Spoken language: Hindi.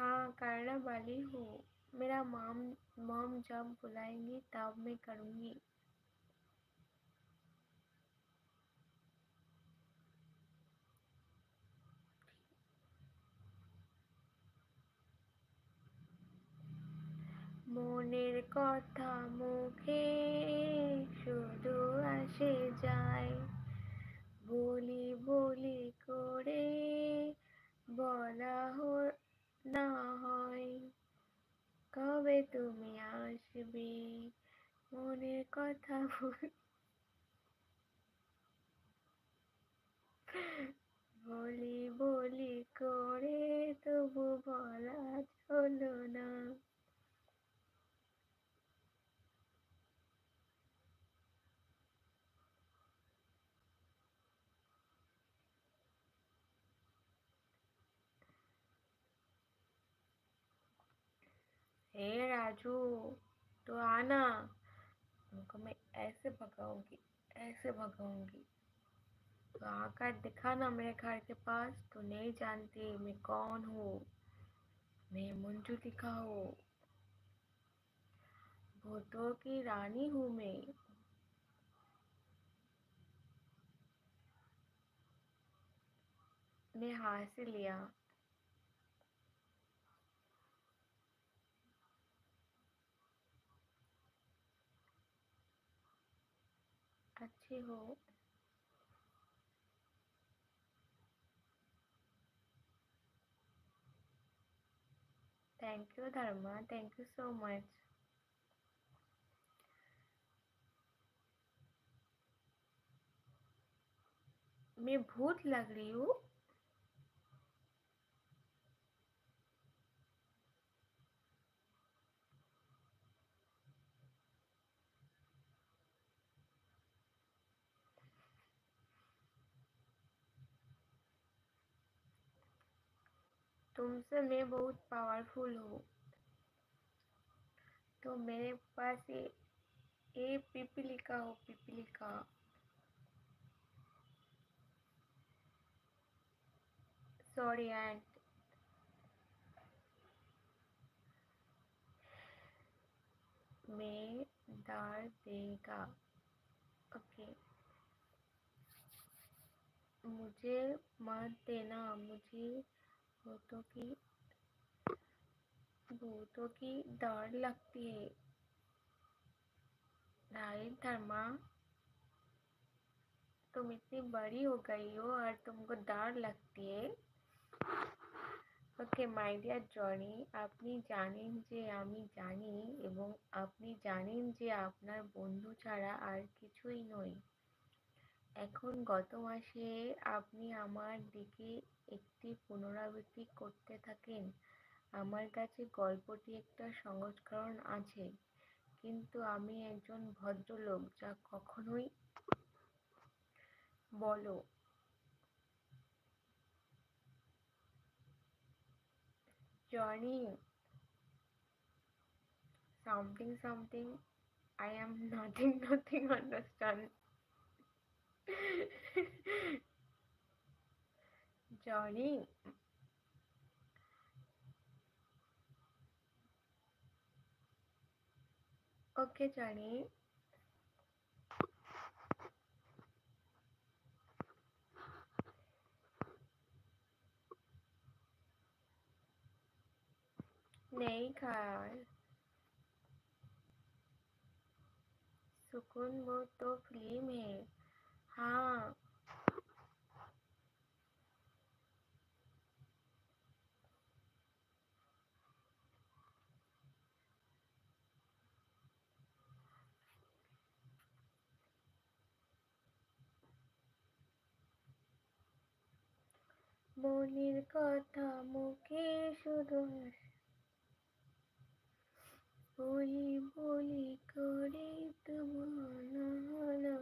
हाँ करने वाली हूँ मेरा मॉम मॉम जब बुलाएंगी तब मैं करूँगी মনের কথা মুখে শুধু আসে যায় বলি বলি করে কথা বলি বলি করে তবু বলা চলো না। হে রাজু তো আনা उनको मैं ऐसे भगाऊँगी ऐसे भगाऊँगी। तो आकर दिखा ना मेरे घर के पास तो नहीं जानती मैं कौन हूँ। मैं मुंजू दिखा हूँ। भूतों की रानी हूँ मैं। मैं से लिया। अच्छी हो। Thank you Dharma thank you so much मैं भूत लग रही हूँ। तुमसे मैं बहुत पावरफुल हूँ। तो मेरे पास ये ये पिपलिका हो, पिपलिका। सॉरी एंड मैं डाल देगा। ओके मुझे मत देना, मुझे भूतों की भूतों की डर लगती है राइट धर्मा तुम इतनी बड़ी हो गई हो और तुमको डर लगती है ওকে মাই ডিয়ার জনি আপনি জানেন যে আমি জানি এবং আপনি জানেন যে আপনার বন্ধু ছাড়া আর কিছুই নই এখন গত মাসে আপনি আমার দিকে একটি পুনরাবৃত্তি করতে থাকেন আমার কাছে গল্পটি একটা সংস্করণ আছে কিন্তু আমি একজন ভদ্রলোক যা কখনোই বলো Johnny, something something I am nothing nothing understand. Johnny Okay, Johnny. नहीं खाया सुकून वो तो फ़िल्म है हाँ মনের কথা মুখে শুধু বলি বলি করে তোমার হলো